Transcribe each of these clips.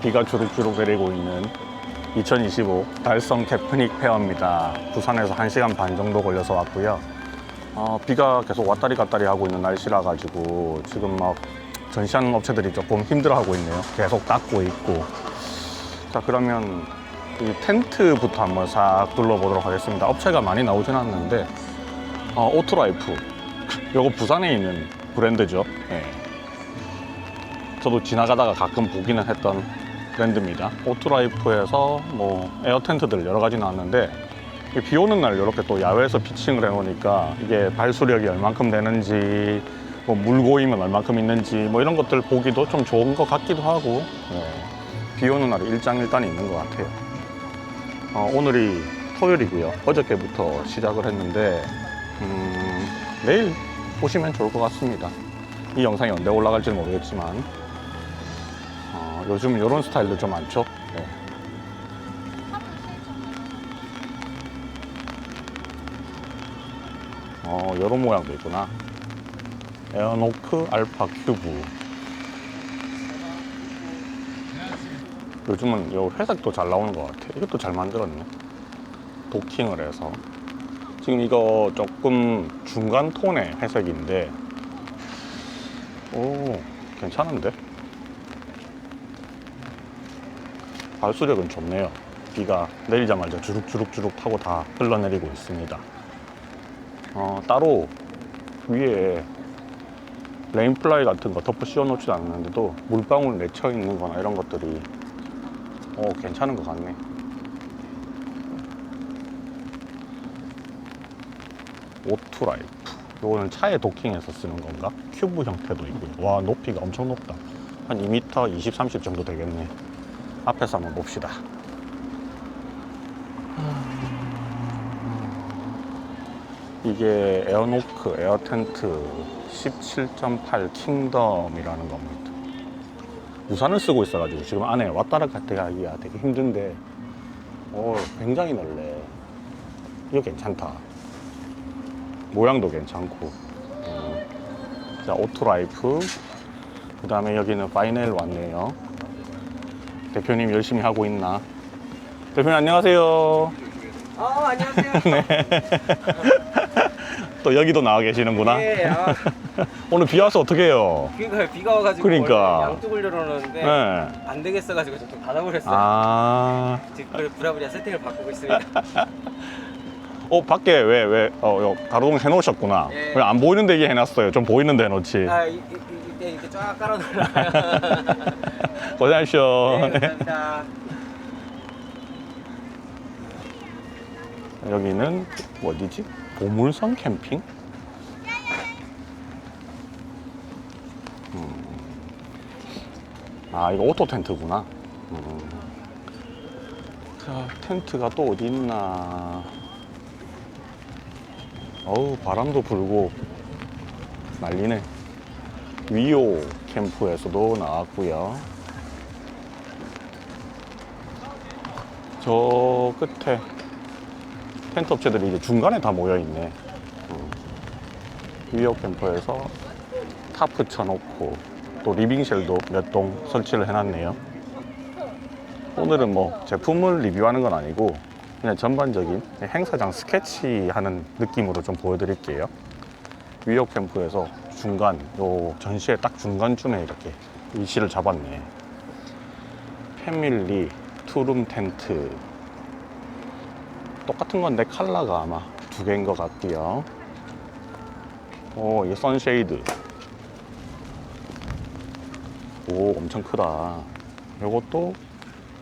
비가 주룩주룩 내리고 있는 2025 달성 테크닉 페어입니다. 부산에서 1시간 반 정도 걸려서 왔고요. 어, 비가 계속 왔다리 갔다리 하고 있는 날씨라 가지고 지금 막 전시하는 업체들이 조금 힘들어하고 있네요. 계속 닫고 있고. 자 그러면 이 텐트부터 한번 싹 둘러보도록 하겠습니다. 업체가 많이 나오진 않는데 어, 오토라이프 요거 부산에 있는 브랜드죠. 예. 저도 지나가다가 가끔 보기는 했던 브랜드입니다. 오토라이프에서 뭐 에어 텐트들 여러 가지 나왔는데 이비 오는 날 이렇게 또 야외에서 피칭을 해놓으니까 이게 발수력이 얼만큼 되는지 뭐 물고이면 얼만큼 있는지 뭐 이런 것들 보기도 좀 좋은 것 같기도 하고 예. 비 오는 날이 일장일단이 있는 것 같아요. 어, 오늘이 토요일이고요. 어저께부터 시작을 했는데 음, 내일 보시면 좋을 것 같습니다. 이 영상이 언제 올라갈지 는 모르겠지만 어, 요즘 이런 스타일도 좀 많죠. 네. 어, 이런 모양도 있구나. 에어노크 알파 큐브. 요즘은 요 회색도 잘 나오는 것 같아. 이것도 잘 만들었네. 도킹을 해서. 지금 이거 조금 중간 톤의 회색인데, 오, 괜찮은데? 발수력은 좋네요. 비가 내리자마자 주룩주룩주룩 타고 다 흘러내리고 있습니다. 어, 따로 위에 레인플라이 같은 거 덮어 씌워놓지도 않았는데도 물방울 맺혀 있는 거나 이런 것들이 어, 괜찮은 것 같네. 오토라이프. 이거는 차에 도킹해서 쓰는 건가? 큐브 형태도 있고요. 와, 높이가 엄청 높다. 한 2m 20, 30 정도 되겠네. 앞에서 한번 봅시다. 이게 에어노크 에어텐트 17.8 킹덤이라는 겁니다. 우산을 쓰고 있어가지고 지금 안에 왔다리 갔다 하기가 되게 힘든데 오, 굉장히 넓네. 이거 괜찮다. 모양도 괜찮고. 음. 자, 오토라이프. 그 다음에 여기는 파이넬 왔네요. 대표님 열심히 하고 있나? 대표님 안녕하세요. 어, 안녕하세요. 또 여기도 나와 계시는구나. 예, 아, 오늘 비 와서 어떻게 해요? 그러니까 비가 와가지고 그러니까. 원래 양쪽을 열어놓는데 네. 안 되겠어가지고 좀 닫아버렸어요. 아, 지금 그래 부랴부랴 세팅을 바꾸고 있습니다. 어 밖에 왜 왜 어, 여, 가로등 해놓으셨구나. 예. 왜 안 보이는 데게 해놨어요. 좀 보이는 데 해놓지. 아, 이, 이, 이, 이때 이렇게 쫙 깔아놓으라고요. 고생하십시오. 네, 감사합니다. 여기는 뭐 어디지? 보물선 캠핑? 음. 아 이거 오토 텐트구나. 음. 자 텐트가 또 어디 있나? 어우 바람도 불고 난리네. 위오 캠프에서도 나왔고요. 저 끝에 텐트 업체들이 이제 중간에 다 모여 있네. 음. 위어 캠퍼에서 타프 쳐놓고 또 리빙쉘도 몇 동 설치를 해놨네요. 오늘은 뭐 제품을 리뷰하는 건 아니고 그냥 전반적인 행사장 스케치하는 느낌으로 좀 보여드릴게요. 위어 캠프에서 중간 요 전시회 딱 중간쯤에 이렇게 위치를 잡았네. 패밀리 투룸 텐트 똑같은 건데 컬러가 아마 두 개인 것 같고요. 오, 이게 선쉐이드. 오, 엄청 크다. 요것도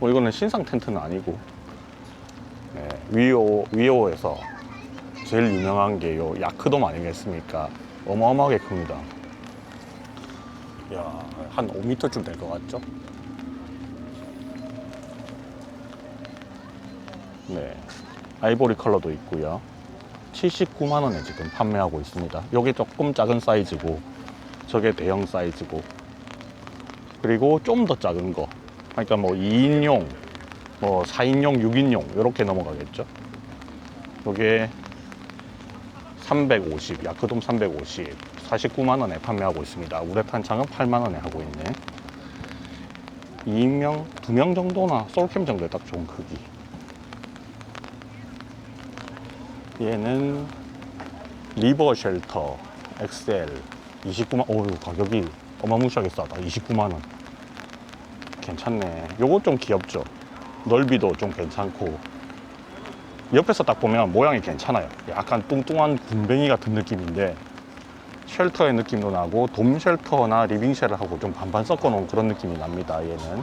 뭐 이거는 신상 텐트는 아니고 네, 위오 위오에서 제일 유명한 게 요 야크돔 아니겠습니까? 어마어마하게 큽니다. 야, 한 5m쯤 될 것 같죠? 네. 아이보리 컬러도 있고요. 79만 원에 지금 판매하고 있습니다. 요게 조금 작은 사이즈고 저게 대형 사이즈고 그리고 좀 더 작은 거 그러니까 뭐 2인용 뭐 4인용 6인용 이렇게 넘어가겠죠 요게 350 야크돔 350 49만 원에 판매하고 있습니다 우레탄 창은 8만 원에 하고 있네 2명, 2명 정도나 솔캠 정도에 딱 좋은 크기. 얘는 리버 쉘터 XL 29만 어우 가격이 어마무시하게 싸다. 29만 원. 괜찮네. 요거 좀 귀엽죠? 넓이도 좀 괜찮고. 옆에서 딱 보면 모양이 괜찮아요. 약간 뚱뚱한 군뱅이 같은 느낌인데 쉘터의 느낌도 나고 돔 쉘터나 리빙 쉘하고 좀 반반 섞어 놓은 그런 느낌이 납니다 얘는.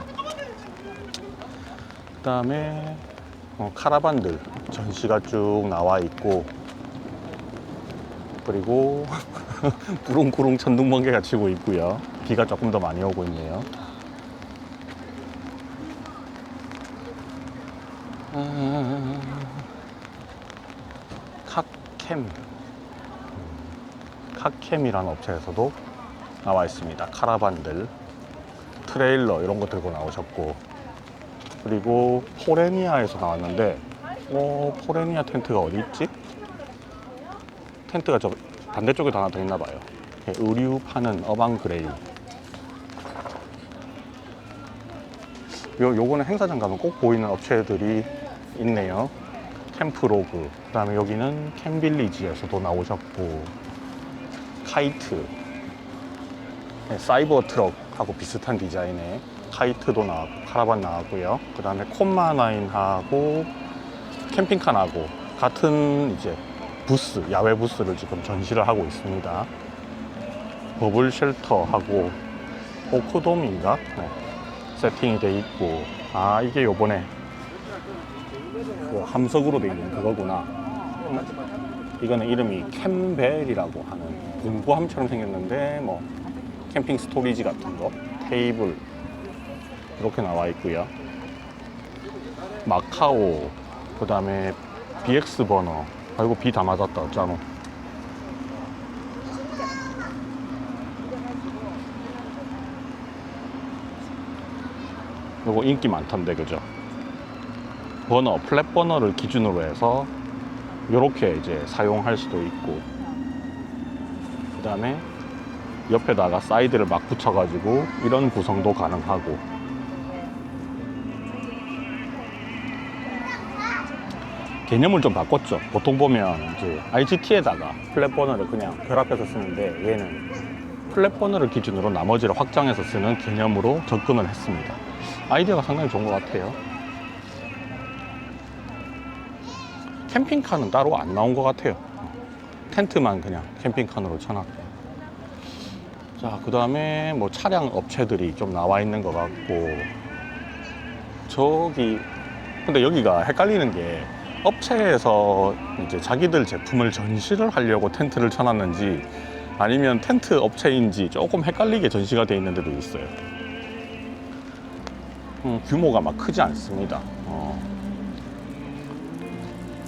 그 다음에 어, 카라반들 전시가 쭉 나와 있고 그리고 구릉구릉 천둥번개가 치고 있고요. 비가 조금 더 많이 오고 있네요. 아, 카캠. 카캠이라는 업체에서도 나와 있습니다. 카라반들 트레일러 이런 거 들고 나오셨고 그리고 포레니아에서 나왔는데 어 포레니아 텐트가 어디 있지? 텐트가 저 반대쪽에도 하나 더 있나 봐요. 예, 의류 파는 어반 그레이 요, 요거는 행사장 가면 꼭 보이는 업체들이 있네요. 캠프로그. 그 다음에 여기는 캠빌리지에서도 나오셨고 카이트. 네, 사이버 트럭하고 비슷한 디자인의 카이트도 나왔고 카라반 나왔고요. 그 다음에 콤마나인하고 캠핑카 나고 같은 이제 부스 야외 부스를 지금 전시를 하고 있습니다. 버블 쉘터하고 오크돔인가? 네, 세팅이 돼 있고. 아 이게 요번에 그 함석으로 돼 있는 그거구나. 음? 이거는 이름이 캠벨이라고 하는 공구함처럼 생겼는데 뭐 캠핑 스토리지 같은 거 테이블 이렇게 나와 있고요. 마카오 그 다음에 BX 버너. 아이고 비 다 맞았다 어쩌노. 요거 인기 많던데 그죠? 버너 플랫 버너를 기준으로 해서 요렇게 이제 사용할 수도 있고 그 다음에 옆에다가 사이드를 막 붙여가지고 이런 구성도 가능하고 개념을 좀 바꿨죠. 보통 보면 이제 IGT에다가 플랫 버너를 그냥 결합해서 쓰는데 얘는 플랫 버너를 기준으로 나머지를 확장해서 쓰는 개념으로 접근을 했습니다. 아이디어가 상당히 좋은 것 같아요. 캠핑카는 따로 안 나온 것 같아요. 텐트만 그냥 캠핑카로 쳐놨고. 자, 그 다음에 뭐 차량 업체들이 좀 나와 있는 것 같고. 저기, 근데 여기가 헷갈리는 게 업체에서 이제 자기들 제품을 전시를 하려고 텐트를 쳐놨는지 아니면 텐트 업체인지 조금 헷갈리게 전시가 돼 있는 데도 있어요. 음, 규모가 막 크지 않습니다. 어.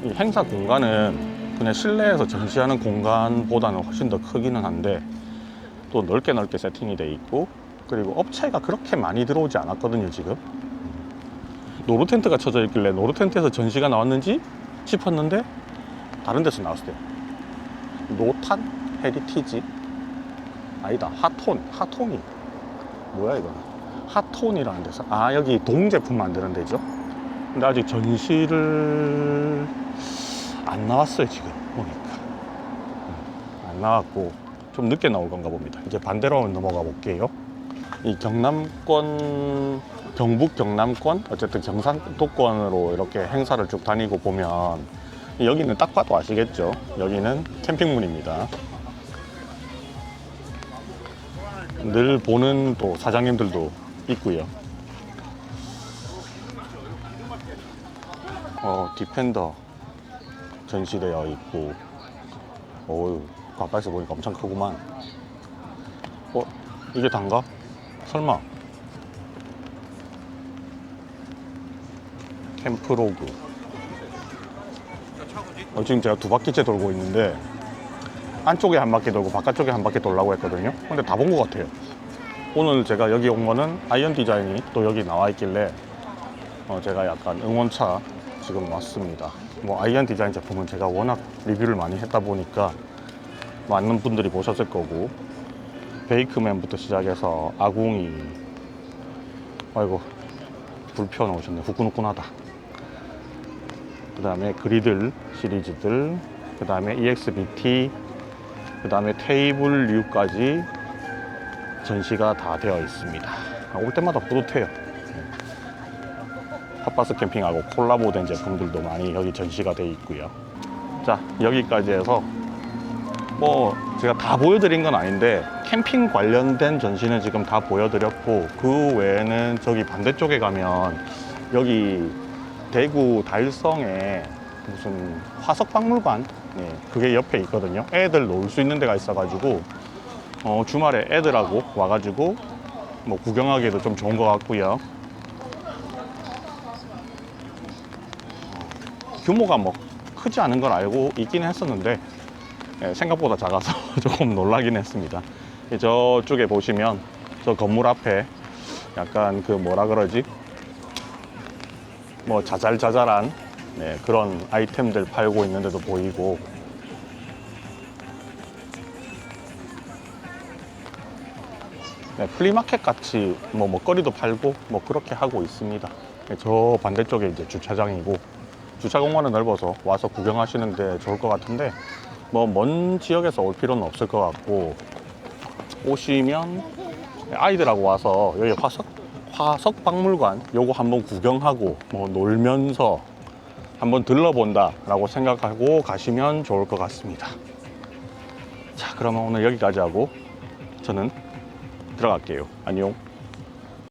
이 행사 공간은 그냥 실내에서 전시하는 공간보다는 훨씬 더 크기는 한데 또 넓게 넓게 세팅이 돼 있고 그리고 업체가 그렇게 많이 들어오지 않았거든요 지금 노루 텐트가 쳐져 있길래 노루 텐트에서 전시가 나왔는지 싶었는데 다른 데서 나왔어요. 노탄 헤리티지? 아니다 하톤 하톤이. 뭐야 이거는? 하톤이라는 데서? 아 여기 동 제품 만드는 데죠? 근데 아직 전시를 안 나왔어요 지금 보니까. 음, 안 나왔고 좀 늦게 나올 건가 봅니다. 이제 반대로 넘어가 볼게요 이 경남권 경북 경남권 어쨌든 경상도권으로 이렇게 행사를 쭉 다니고 보면 여기는 딱 봐도 아시겠죠 여기는 캠핑문입니다 늘 보는 또 사장님들도 있고요 어, 디펜더 전시되어 있고, 어우, 가까이서 보니까 엄청 크구만. 어, 이게 단가? 설마. 캠프로그. 어, 지금 제가 두 바퀴째 돌고 있는데, 안쪽에 한 바퀴 돌고 바깥쪽에 한 바퀴 돌라고 했거든요. 근데 다 본 것 같아요. 오늘 제가 여기 온 거는 아이언 디자인이 또 여기 나와 있길래, 어, 제가 약간 응원차 지금 왔습니다. 뭐 아이언 디자인 제품은 제가 워낙 리뷰를 많이 했다 보니까 많은 분들이 보셨을 거고 베이크맨부터 시작해서 아궁이. 아이고 불 펴놓으셨네. 후끈후끈하다. 그 다음에 그리들 시리즈들 그 다음에 EXBT 그 다음에 테이블 류까지 전시가 다 되어 있습니다. 아, 올 때마다 뿌듯해요. 핫바스 캠핑하고 콜라보된 제품들도 많이 여기 전시가 되어 있고요. 자 여기까지 해서 뭐 제가 다 보여드린 건 아닌데 캠핑 관련된 전시는 지금 다 보여드렸고 그 외에는 저기 반대쪽에 가면 여기 대구 달성에 무슨 화석박물관? 네, 그게 옆에 있거든요. 애들 놀 수 있는 데가 있어가지고 어, 주말에 애들하고 와가지고 뭐 구경하기에도 좀 좋은 것 같고요. 규모가 뭐 크지 않은 걸 알고 있긴 했었는데 예, 생각보다 작아서 조금 놀라긴 했습니다. 이 저쪽에 보시면 저 건물 앞에 약간 그 뭐라 그러지? 뭐 자잘자잘한 네, 그런 아이템들 팔고 있는데도 보이고 네, 플리마켓 같이 뭐 먹거리도 팔고 뭐 그렇게 하고 있습니다. 네, 저 반대쪽에 이제 주차장이고 주차 공간은 넓어서 와서 구경하시는데 좋을 것 같은데 뭐 먼 지역에서 올 필요는 없을 것 같고 오시면 아이들하고 와서 여기 화석 화석 박물관 요거 한번 구경하고 뭐 놀면서 한번 들러본다 라고 생각하고 가시면 좋을 것 같습니다. 자, 그러면 오늘 여기까지 하고 저는 들어갈게요. 안녕.